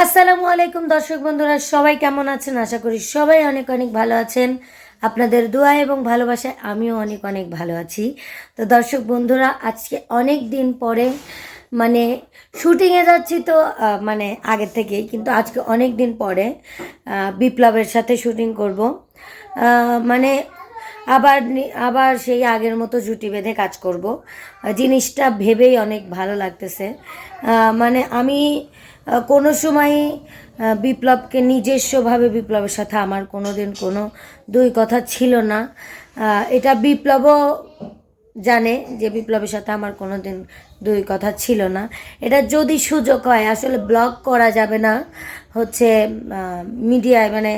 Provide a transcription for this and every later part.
আসসালামু আলাইকুম, দর্শক বন্ধুরা, সবাই কেমন আছেন? আশা করি সবাই অনেক অনেক ভালো আছেন। আপনাদের দোয়া এবং ভালোবাসায় আমিও অনেক অনেক ভালো আছি। তো দর্শক বন্ধুরা, আজকে অনেক দিন পরে মানে শুটিংয়ে যাচ্ছি তো মানে আগের থেকেই, কিন্তু আজকে অনেক দিন পরে বিপ্লবের সাথে শুটিং করব। মানে আবার আবার সেই আগের মতো জুটি বেঁধে কাজ করব। জিনিসটা ভেবেই অনেক ভালো লাগতেছে। মানে আমি কোনো সময় বিপ্লবকে নিজস্বভাবে বিপ্লবের সাথে আমার কোনো দিন কোনো দুই কথা ছিল না। এটা বিপ্লবও জানে যে বিপ্লবের সাথে আমার কোনো দিন দুই কথা ছিল না। এটা যদি সুযোগ হয়, আসলে ব্লগ করা যাবে না। হচ্ছে মিডিয়ায় মানে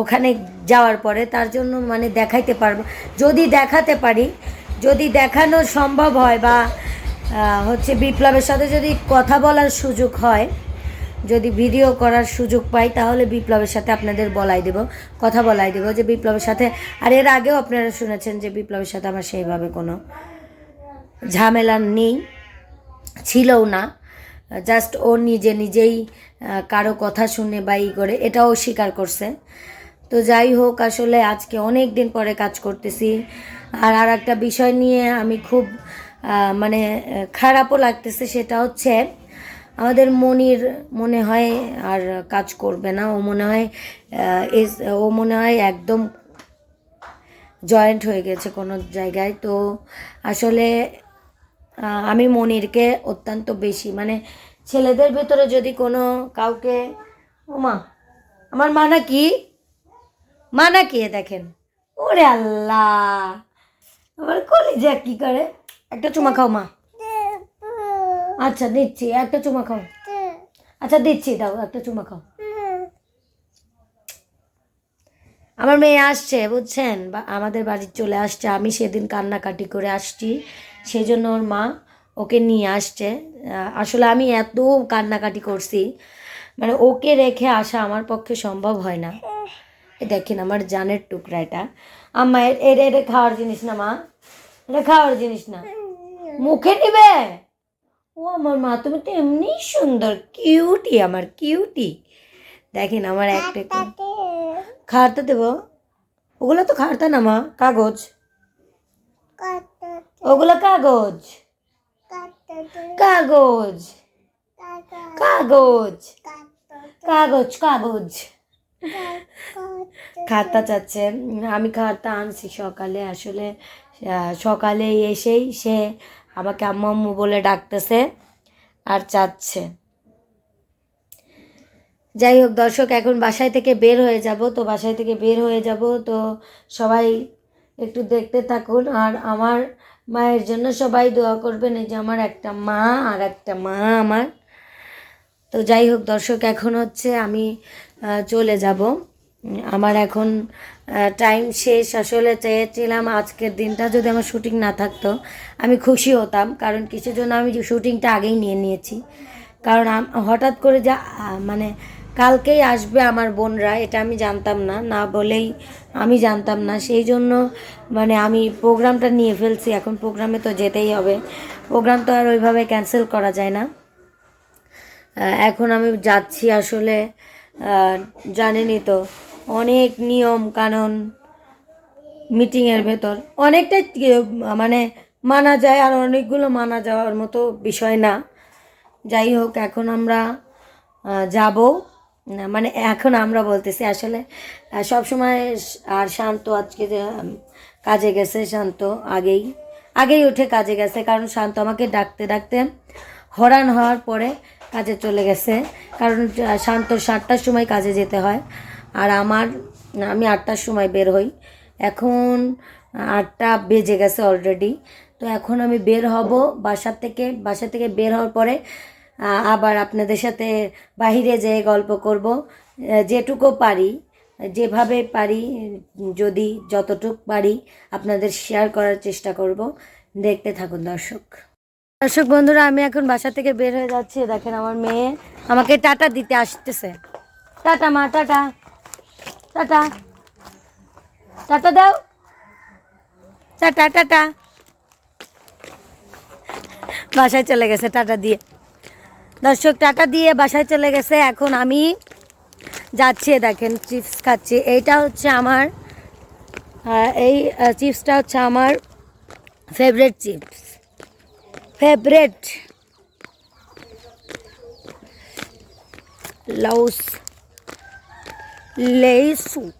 ওখানে যাওয়ার পরে তার জন্য মানে দেখাইতে পারব। যদি দেখাতে পারি, যদি দেখানো সম্ভব হয় বা হচ্ছে বিপ্লবের সাথে যদি কথা বলার সুযোগ হয় যদি ভিডিও করার সুযোগ পাই, তাহলে বিপ্লবের সাথে আপনাদের বলাই দেব, কথা বলাই দেব যে বিপ্লবের সাথে। আর এর আগেও আপনারা শুনেছেন যে বিপ্লবের সাথে আমার সেইভাবে কোনো ঝামেলা নেই, ছিলও না। জাস্ট ও নিজে নিজেই কারও কথা শুনে বা ই করে, এটাও স্বীকার করছে। তো যাই হোক, আসলে আজকে অনেক দিন পরে কাজ করতেছি। আর আর একটা বিষয় নিয়ে আমি খুব মানে খারাপও লাগতেছে, সেটা হচ্ছে আমাদের মনির মনে হয় আর কাজ করবে না। ও মনে হয় এস- ও মনে হয় একদম জয়েন্ট হয়ে গেছে কোনো জায়গায়। তো আসলে আমি মনিরকে অত্যন্ত বেশি মানে ছেলেদের ভেতরে যদি কোনো কাউকে, ও মা, আমার মা নাকি মা নাকি এ দেখেন, ওরে আল্লাহ, আমার কলিজা কি করে? একটা চুমা খাও মা। আচ্ছা দিচ্ছি, একটা চুমা খাও। আচ্ছা দিচ্ছি, দাও, একটা চুমা খাও। আমার মেয়ে আসছে, বুঝছেন? বা, আমাদের বাড়ি চলে আসছে, আমি সেদিন কান্নাকাটি করে আসছি সেই জন্য ওর মা ওকে নিয়ে আসছে। আসলে আমি এত কান্নাকাটি করছি মানে ওকে রেখে আসা আমার পক্ষে সম্ভব হয় না। দেখেন আমার জানের টুকরা এটা আম্মা এ- এটা এটা খাওয়ার জিনিস না, মা। এটা খাওয়ার জিনিস না। মুখে নিবে? ও আমার মা তুমি তো এমনি সুন্দর কিউটি আমার কিউটি দেখেন আমার একটা খাওয়াতে দেবো? ওগুলো তো খাওয়াতে না মা কাগজ। ওগুলো কাগজ। কাগজ। কাগজ। কাগজ কাগজ। খাতা চাচ্ছে। আমি খাতা আনছি সকালে আসলে সকালে এসেই সে আমাকে আম্মু আম্মু বলে ডাকতেছে আর চাচ্ছে। যাই হোক, দর্শক, এখন বাসায় থেকে বের হয়ে যাব। তো বাসায় থেকে বের হয়ে যাব। তো সবাই একটু দেখতে থাকুন। আর আমার মায়ের জন্য সবাই দোয়া করবেন। এই যে আমার একটা মা আর একটা মা আমার। তো যাই হোক, দর্শক, এখন হচ্ছে আমি চলে যাব। আমার এখন টাইম শেষ। আসলে চেয়েছিলাম আজকের দিনটা যদি আমার শুটিং না থাকতো, আমি খুশি হতাম, কারণ কিসের জন্য আমি শুটিংটা আগেই নিয়ে নিয়েছি। কারণ হঠাৎ করে যা মানে কালকেই আসবে আমার বোনরা, এটা আমি জানতাম না না বলেই আমি জানতাম না। সেই জন্য মানে আমি প্রোগ্রামটা নিয়ে ফেলছি, এখন প্রোগ্রামে তো যেতেই হবে। প্রোগ্রাম তো আর ওইভাবে ক্যান্সেল করা যায় না। এখন আমি যাচ্ছি আসলে জানেনি তো অনেক নিয়ম কানুন মিটিংয়ের ভেতর। অনেকটাই মানে মানা যায় আর অনেকগুলো মানা যাওয়ার মতো বিষয় না। যাই হোক এখন আমরা যাব। মানে এখন আমরা বলতেছি আসলে সব সময় আর শান্ত আজকে যে, কাজে গেছে শান্ত আগেই আগেই উঠে কাজে গেছে কারণ শান্ত আমাকে ডাকতে ডাকতে হরান হওয়ার পরে কাজে চলে গেছে। কারণ শান্ত সাতটার সময় কাজে যেতে হয়। আর আমার, আমি আটটার সময় বের হই। এখন আটটা বেজে গেছে অলরেডি তো এখন আমি বের হব বাসার থেকে। বাসা থেকে বের হওয়ার পরে আবার আপনাদের সাথে বাহিরে যেয়ে গল্প করব। যেটুকু পারি, যেভাবে পারি, যদি যতটুক পারি আপনাদের শেয়ার করার চেষ্টা করব। দেখতে থাকুন দর্শক। দর্শক বন্ধুরা, আমি এখন বাসা থেকে বের হয়ে যাচ্ছি। দেখেন আমার মেয়ে আমাকে টাটা দিতে আসতেছে। টাটা মা, টাটা। টাটা। টাটা দাও। Tata tata. বাসায় চলে গেছে টাটা দিয়ে। দর্শক, টাটা দিয়ে বাসায় চলে গেছে। এখন আমি যাচ্ছি দেখেন, চিপস খাচ্ছি। এইটা হচ্ছে আমার এই চিপসটা হচ্ছে আমার ফেভারেট চিপস। ফেভারেট লাউস। লেসু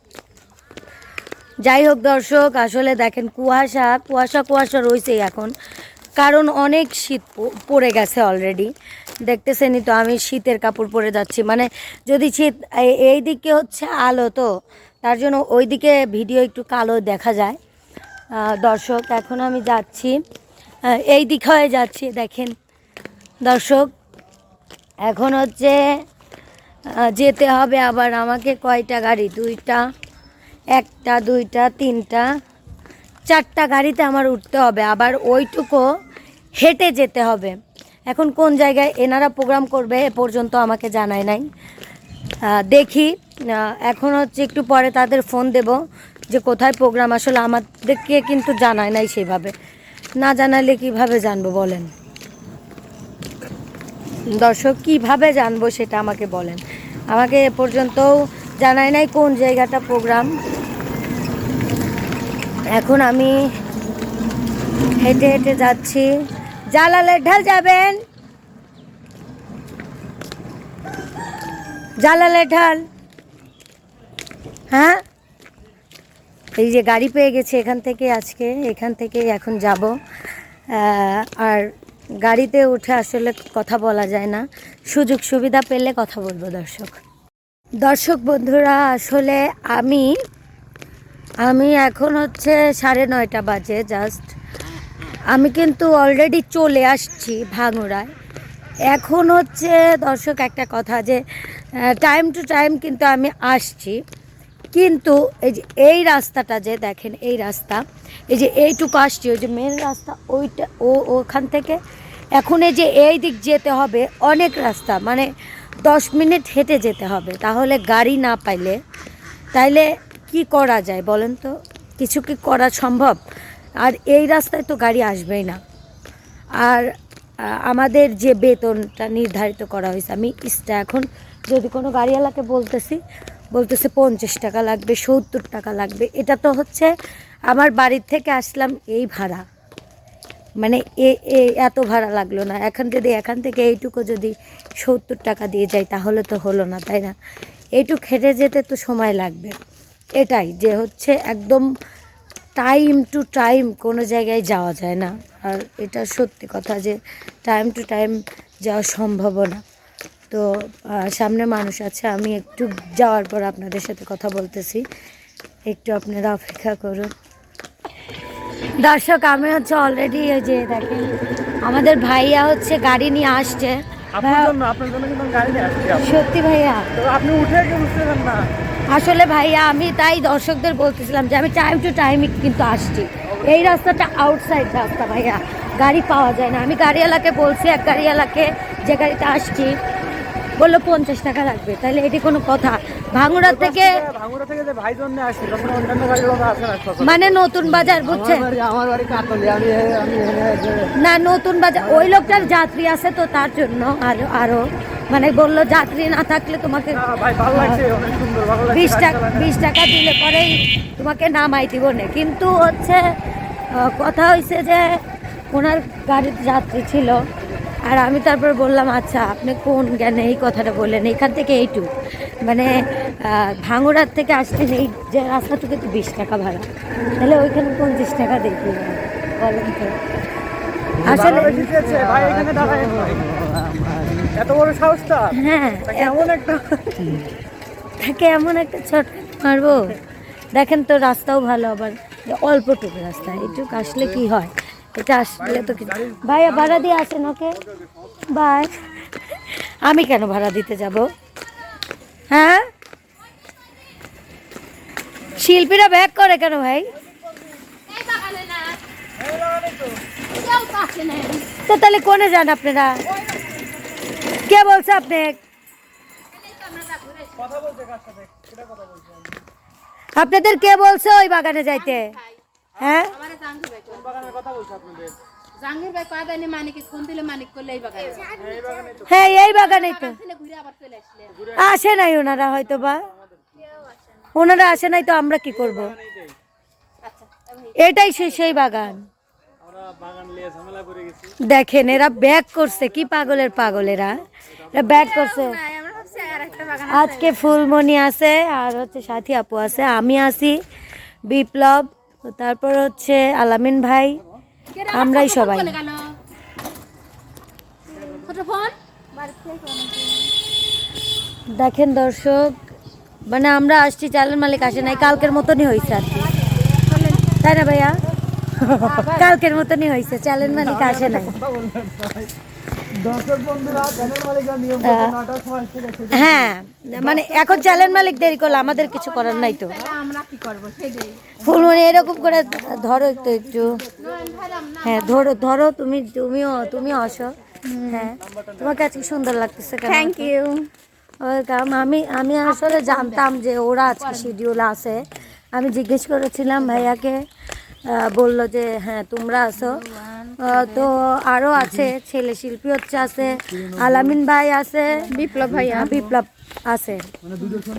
যাই হোক দর্শক, আসলে দেখেন কুয়াশা কুয়াশা কুয়াশা রয়েছেই এখন। কারণ অনেক শীত পড়ে গেছে অলরেডি দেখতেছেনই তো, আমি শীতের কাপড় পরে যাচ্ছি। মানে যদি শীত এই- দিকে হচ্ছে আলো তো, তার জন্য ওই দিকে ভিডিও একটু কালো দেখা যায়। দর্শক, এখন আমি যাচ্ছি। এই দিক হয়ে যাচ্ছি, দেখেন। দর্শক, এখন হচ্ছে যেতে হবে আবার আমাকে কয়টা গাড়ি? দুইটা, একটা, দুইটা, তিনটা, চারটা গাড়িতে আমার উঠতে হবে। আবার ওইটুকু হেঁটে যেতে হবে। এখন কোন জায়গায় এনারা প্রোগ্রাম করবে এ পর্যন্ত আমাকে জানায় নাই। দেখি। এখন হচ্ছে একটু পরে তাদের ফোন দেব যে কোথায় প্রোগ্রাম আসলে আমাদেরকে কিন্তু জানায় নাই সেভাবে। না জানালে কীভাবে জানব বলেন? দর্শক, কীভাবে জানব সেটা আমাকে বলেন। আমাকে এ পর্যন্তও জানায় নাই কোন জায়গাটা প্রোগ্রাম এখন আমি হেঁটে হেঁটে যাচ্ছি। জালালের ঢাল যাবেন? জালালের ঢাল। হ্যাঁ? এই যে গাড়ি পেয়ে গেছে এখান থেকে আজকে, এখান থেকে এখন যাব। আর গাড়িতে উঠে আসলে কথা বলা যায় না। সুযোগ সুবিধা পেলে কথা বলব দর্শক। দর্শক বন্ধুরা, আসলে আমি আমি এখন হচ্ছে সাড়ে নয়টা বাজে জাস্ট। আমি কিন্তু অলরেডি চলে আসছি ভাঙুরায়। এখন হচ্ছে দর্শক একটা কথা যে টাইম টু টাইম কিন্তু আমি আসছি। কিন্তু এই যে এই রাস্তাটা যে দেখেন, এই রাস্তা, এই যে এইটুকু আসছি, ওই যে মেন রাস্তা, ওইটা, ও, ওখান থেকে। এখন এই যে এই দিক যেতে হবে, অনেক রাস্তা মানে দশ মিনিট হেঁটে যেতে হবে, তাহলে গাড়ি না পাইলে। তাইলে কি করা যায় বলেন তো? কিছু কি করা সম্ভব? আর এই রাস্তায় তো গাড়ি আসবেই না। আর আমাদের যে বেতনটা নির্ধারিত করা হয়েছে, আমি ইস্টা এখন যদি কোনো গাড়িওয়ালাকে বলতেছি বলতেছে পঞ্চাশ টাকা লাগবে, সত্তর টাকা লাগবে। এটা তো হচ্ছে আমার বাড়ির থেকে আসলাম এই ভাড়া। মানে এ এত ভাড়া লাগল না। এখন যদি এখান থেকে এইটুকু যদি সত্তর টাকা দিয়ে যাই, তাহলে তো হলো না, তাই না? এইটুকু হেঁটে যেতে তো সময় লাগবে। এটাই যে হচ্ছে একদম টাইম টু টাইম কোনো জায়গায় যাওয়া যায় না। আর এটা সত্যি কথা যে টাইম টু টাইম যাওয়া সম্ভব না। তো সামনে মানুষ আছে আমি একটু যাওয়ার পর আপনাদের সাথে কথা বলতেছি। একটু আপনারা অপেক্ষা করুন। দর্শক আমি হচ্ছে অলরেডি ওই যে দেখেন আমাদের ভাইয়া হচ্ছে গাড়ি নিয়ে আসছে। আপনি। সত্যি ভাইয়া। তো আপনি উঠে না। আসলে ভাইয়া আমি তাই দর্শকদের বলতেছিলাম যে আমি টাইম টু টাইম কিন্তু আসছি। এই রাস্তাটা আউটসাইড রাস্তা ভাইয়া। গাড়ি পাওয়া যায় না। আমি গাড়িওয়ালাকে বলছি এক গাড়িওয়ালাকে যে গাড়িতে আসছি বলল পঞ্চাশ টাকা লাগবে। তাহলে এটি কোনো কথা। ভাঙুড়া থেকে যে ভাই জন্য আসছি। মানে নতুন বাজার বুঝছে আমার বাড়ি কাতলি আমি না নতুন বাজার ওই লোকটার যাত্রী আছে তো তার জন্য আরও আরও। মানে বলল যাত্রী না থাকলে তোমাকে বিশ টাকা বিশ টাকা দিলে পরেই তোমাকে নামাই দিব না। কিন্তু হচ্ছে কথা হয়েছে যে ওনার গাড়ির যাত্রী ছিল। আর আমি তারপর বললাম আচ্ছা আপনি কোন জ্ঞানে এই কথাটা বললেন? এখান থেকে এইটু মানে ভাঙড়ার থেকে আসতে এই যে রাস্তাটুকু তো বিশ টাকা ভাড়া। তাহলে ওইখানে পঞ্চাশ টাকা দেখি বলেন তো। আসলে। এত বড় সাহসটা? হ্যাঁ তা কেমন একটা তাকে এমন একটা ছটকা মারবো? দেখেন তো রাস্তাও ভালো আবার। অল্পটুকু রাস্তা এইটুকু আসলে কি হয়? এটা আসলে তো ভাইয়া ভাড়া দিয়ে আসেন, ওকে? বাই। আমি কেন ভাড়া দিতে যাব? হ্যাঁ? শিল্পীরা ব্যাক করে কেন ভাই? তো তাহলে কোনে যান আপনারা? কে বলছে আপনি? আপনাদের কে বলছে ওই বাগানে যাইতে? হ্যাঁ? বাগানে হ্যাঁ এই বাগানেই তো। আসলে আসে নাই ওনারা হয়তো বা ওনারা আসে নাই তো আমরা কি করব? এটাই সে সেই বাগান। দেখেন এরা ব্যাগ করছে। কি পাগলের পাগলেরা? এরা ব্যাগ করছে। আজকে ফুলমণি আছে আর হচ্ছে সাথী আপু আছে আমি আছি। বিপ্লব তারপর হচ্ছে আলামিন ভাই আমরাই সবাই। দেখেন দর্শক মানে আমরা আসছি চালের মালিক আসে নাই কালকের মতনই হয়েছে আর কি। তাই না ভাইয়া? কালকের মতনই হয়েছে চালের মালিক আসে নাই। হ্যাঁ। মানে এখন চ্যালেঞ্জ মালিক দেরি করলে আমাদের কিছু করার নাই তো। আমরা কি করব সেটাই। ফুলমণি এরকম করে ধরো একটু একটু। হ্যাঁ ধরো ধরো তুমি তুমিও তুমিও আসো। হ্যাঁ তোমাকে আজকে সুন্দর লাগতেছে থ্যাংক ইউ ওয়েলকাম আমি আমি আসলে জানতাম যে ওরা আজকে শিডিউল আছে। আমি জিজ্ঞেস করেছিলাম ভাইয়াকে বলল যে হ্যাঁ তোমরা আসো তো আরও আছে ছেলে শিল্পী হচ্ছে আছে আলামিন ভাই আছে বিপ্লব ভাইয়া। বিপ্লব আছে।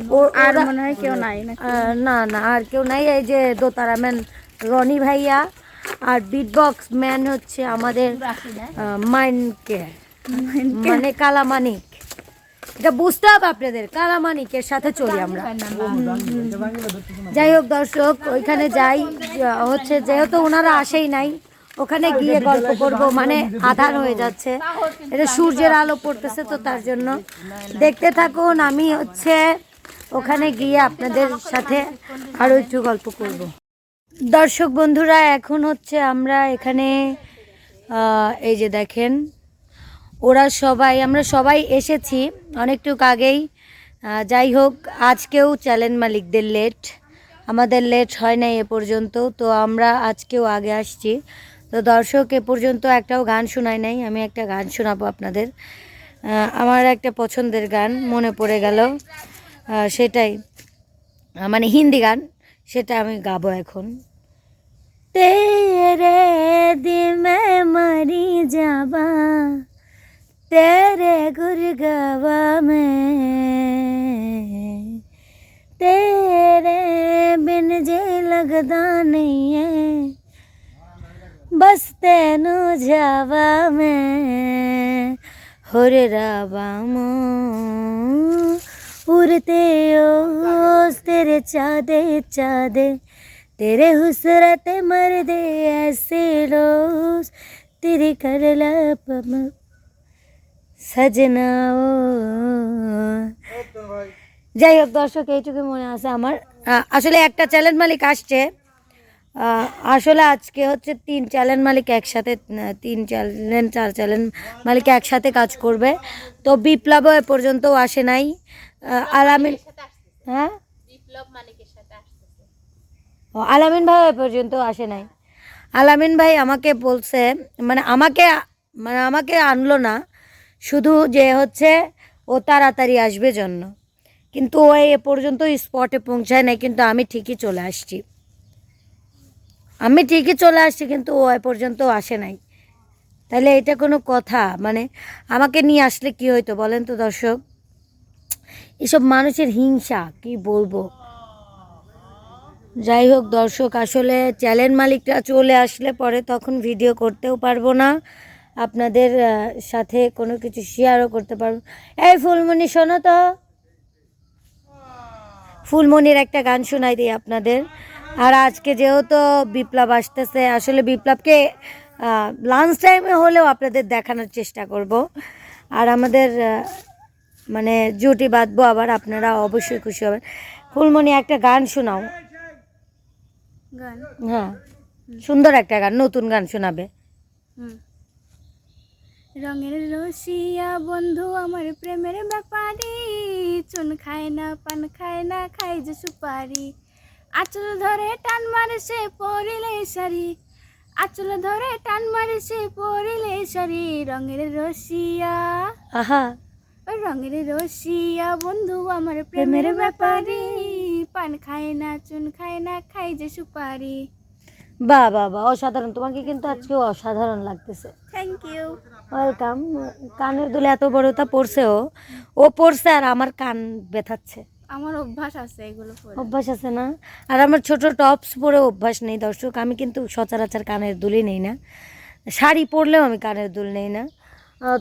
ও- আর মনে হয় কেউ নাই না না আর কেউ নাই। এই যে দোতারা ম্যান রনি ভাইয়া আর বিটবক্স ম্যান হচ্ছে আমাদের মাইন্ডকে মানে কালামানিক এটা বুঝতে হবে আপনাদের কালামানিকের সাথে চলি আমরা। যাই হোক দর্শক, ওইখানে যাই হচ্ছে যেহেতু ওনারা আসেই নাই, ওখানে গিয়ে গল্প করব মানে আধার হয়ে যাচ্ছে। এটা সূর্যের আলো পড়তেছে তো তার জন্য। দেখতে থাকুন, আমি হচ্ছে ওখানে গিয়ে আপনাদের সাথে আরও একটু গল্প করব। দর্শক বন্ধুরা, এখন হচ্ছে আমরা এখানে এই যে দেখেন ওরা সবাই, আমরা সবাই এসেছি অনেকটুক আগেই। যাই হোক, আজকেও চ্যালেঞ্জ মালিকদের লেট আমাদের লেট হয় নাই এ পর্যন্ত, তো আমরা আজকেও আগে আসছি। তো দর্শক, এ পর্যন্ত একটাও গান শোনায় নাই, আমি একটা গান শোনাবো আপনাদের। আমার একটা পছন্দের গান, মনে পড়ে গেল। সেটাই। মানে হিন্দি গান, সেটা আমি গাবো এখন। তেরে দিল মে মরি যাবা। तेरे गुरगवा में तेरे बिन जे लगदा नहीं है बस तेनू जावा मैं होर रावा उड़ते ओस तेरे चादे चादे तेरे हुसरत मर दे ऐसे रोज तेरी कर लप সাজনা ও। যাই হোক দর্শক এইটুকু মনে আছে আমার। আসলে একটা চ্যালেঞ্জ মালিক আসছে। আসলে আজকে হচ্ছে তিন চ্যালেঞ্জ মালিক একসাথে তিন চ্যালেঞ্জ চার চ্যালেঞ্জ মালিক একসাথে কাজ করবে। তো বিপ্লবও এ পর্যন্ত আসে নাই। আহ, আলামিন হ্যাঁ? বিপ্লব মানিকের সাথে ও আলামিন ভাই এ পর্যন্ত আসে নাই। আলামিন ভাই আমাকে বলছে মানে আমাকে মানে আমাকে আনলো না। শুধু যে হচ্ছে ও তাড়াতাড়ি আসবে জন্য। কিন্তু ও এ পর্যন্ত স্পটে পৌঁছায় নাই, কিন্তু আমি ঠিকই চলে আসছি। আমি ঠিকই চলে আসছি, কিন্তু ও এ পর্যন্ত আসে নাই। তাহলে এটা কোনো কথা? মানে আমাকে নিয়ে আসলে কি হইতো বলেন তো দর্শক? এসব মানুষের হিংসা, কি বলব? যাই হোক দর্শক, আসলে চ্যানেল মালিকরা চলে আসলে পরে তখন ভিডিও করতেও পারব না। আপনাদের সাথে কোনো কিছু শেয়ারও করতে পারব। এই ফুলমণি শোনো তো। ফুলমণির একটা গান শোনাই দিই আপনাদের। আর আজকে যেহেতু বিপ্লব আসতেছে আসলে বিপ্লবকে লাঞ্চ টাইমে হলেও আপনাদের দেখানোর চেষ্টা করব। আর আমাদের মানে জুটি বাঁধবো আবার আপনারা অবশ্যই খুশি হবেন। ফুলমণি একটা গান শোনাও। গান? হ্যাঁ। সুন্দর একটা গান নতুন গান শোনাবে। হুম। রঙের রসিয়া বন্ধু আমার প্রেমের ব্যাপারি। চুন খায় না পান খায় না খাই যে সুপারি। আঁচল ধরে টান মারে সে পরিলে শাড়ি। আঁচল ধরে টান মারে সে পরিলে শাড়ি। রঙের রসিয়া। আহা। রঙের রসিয়া বন্ধু আমার প্রেমের ব্যাপারি। পান খায় না চুন খায় না খাই যে সুপারি। বা বাহ বাহ অসাধারণ। তোমাকে কিন্তু আজকে অসাধারণ লাগতেছে। Thank you welcome. কানের দুলে এত বড়টা পড়ছে ও ও পড়ছে আর আমার কান ব্যথাচ্ছে। আমার অভ্যাস আছে এগুলো পরে অভ্যাস আছে না? আর আমার ছোট টপস পরে অভ্যাস নেই দর্শক। আমি কিন্তু সচরাচর কানের দুলই নেই না। শাড়ি পরলেও আমি কানের দুল নেই না।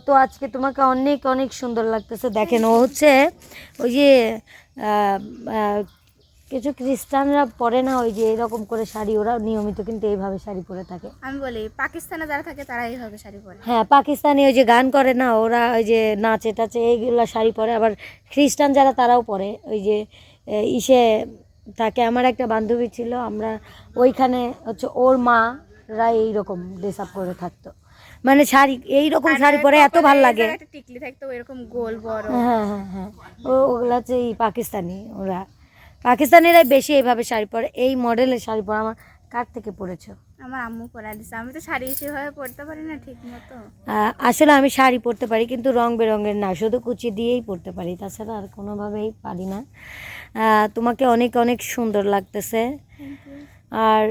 তো আজকে তোমাকে অনেক অনেক সুন্দর লাগতেছে। দেখেন ও হচ্ছে ওই যে কিছু খ্রিস্টানরা পরে না ওই যে এরকম করে শাড়ি ওরা নিয়মিত কিন্তু এইভাবে শাড়ি পরে থাকে। আমি বলি পাকিস্তানে যারা থাকে তারা এইভাবে শাড়ি পরে। হ্যাঁ পাকিস্তানি ওই যে গান করে না ওরা ওই যে নাচে টাচে এইগুলো শাড়ি পরে আবার খ্রিস্টান যারা তারাও পরে। ওই যে ইসে তাকে আমার একটা বান্ধবী ছিল আমরা ওইখানে হচ্ছে ওর মারা এইরকম ড্রেস আপ করে থাকতো। মানে শাড়ি এইরকম শাড়ি পরে এত ভালো লাগে। টিকলি থাকতো এরকম গোল বড়। হ্যাঁ হ্যাঁ হ্যাঁ ওগুলো হচ্ছে এই পাকিস্তানি ওরা। পাকিস্তানিরাই বেশি এইভাবে শাড়ি পরে এই মডেলের শাড়ি পরে আমার কার থেকে পরেছো? আমার আম্মু পরা দিছে। আমি তো শাড়ি সেভাবে পরতে পারি না ঠিক মতো আসলে আমি শাড়ি পরতে পারি কিন্তু রং বেরঙের না। শুধু কুচি দিয়েই পরতে পারি তাছাড়া আর কোনোভাবেই পারি না। তোমাকে অনেক অনেক সুন্দর লাগতেছে। আর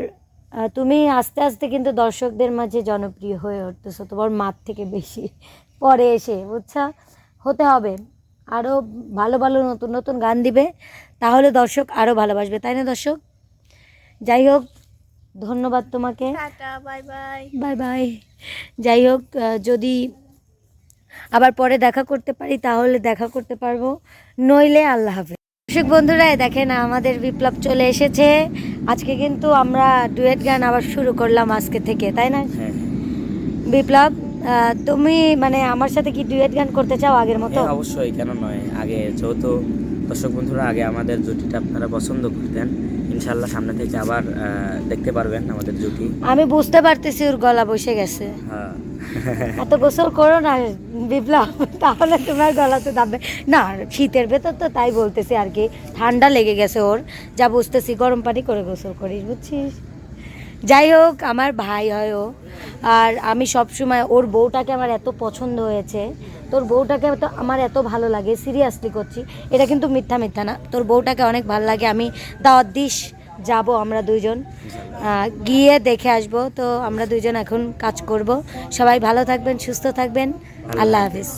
তুমি আস্তে আস্তে কিন্তু দর্শকদের মাঝে জনপ্রিয় হয়ে উঠতেছো তোমার মার থেকে বেশি। পরে এসে বুঝছা? হতে হবে। আরও ভালো ভালো নতুন নতুন গান দিবে। তাহলে দর্শক আরও ভালোবাসবে তাই না দর্শক? যাই হোক ধন্যবাদ তোমাকে। Bye bye. Bye bye. যাই হোক যদি আবার পরে দেখা করতে পারি তাহলে দেখা করতে পারব। নইলে আল্লাহ হাফেজ। দর্শক বন্ধুরা দেখেন আমাদের বিপ্লব চলে এসেছে। আজকে কিন্তু আমরা ডুয়েট গান আবার শুরু করলাম আজকে থেকে তাই না? হ্যাঁ। বিপ্লব তুমি মানে আমার সাথে কি ডুয়েট গান করতে চাও আগের মতো? হ্যাঁ, অবশ্যই কেন নয়? আগে যেহেতু দর্শক বন্ধুরা আগে আমাদের জুটিটা আপনারা পছন্দ করতেন। ইনশাল্লাহ সামনে থেকে আবার দেখতে পারবেন আমাদের জুটি। আমি বুঝতে পারতেছি ওর গলা বসে গেছে। হ্যাঁ। এত গোসল করো না বিপ্লব তাহলে তোমার গলাতে দাবে না শীতের ভেতর তো তাই বলতেছি আর কি ঠান্ডা লেগে গেছে ওর। যা বুঝতেছি গরম পানি করে গোসল করিস বুঝছিস? যাই হোক আমার ভাই হয় ও। আর আমি সব সময় ওর বউটাকে আমার এত পছন্দ হয়েছে। তোর বউটাকে তো আমার এত ভালো লাগে সিরিয়াসলি করছি। এটা কিন্তু মিথ্যা মিথ্যা না। তোর বউটাকে অনেক ভালো লাগে আমি দাওয়াত দিস যাব আমরা দুইজন। গিয়ে দেখে আসব তো আমরা দুইজন এখন কাজ করব। সবাই ভালো থাকবেন সুস্থ থাকবেন। আল্লাহ হাফিজ।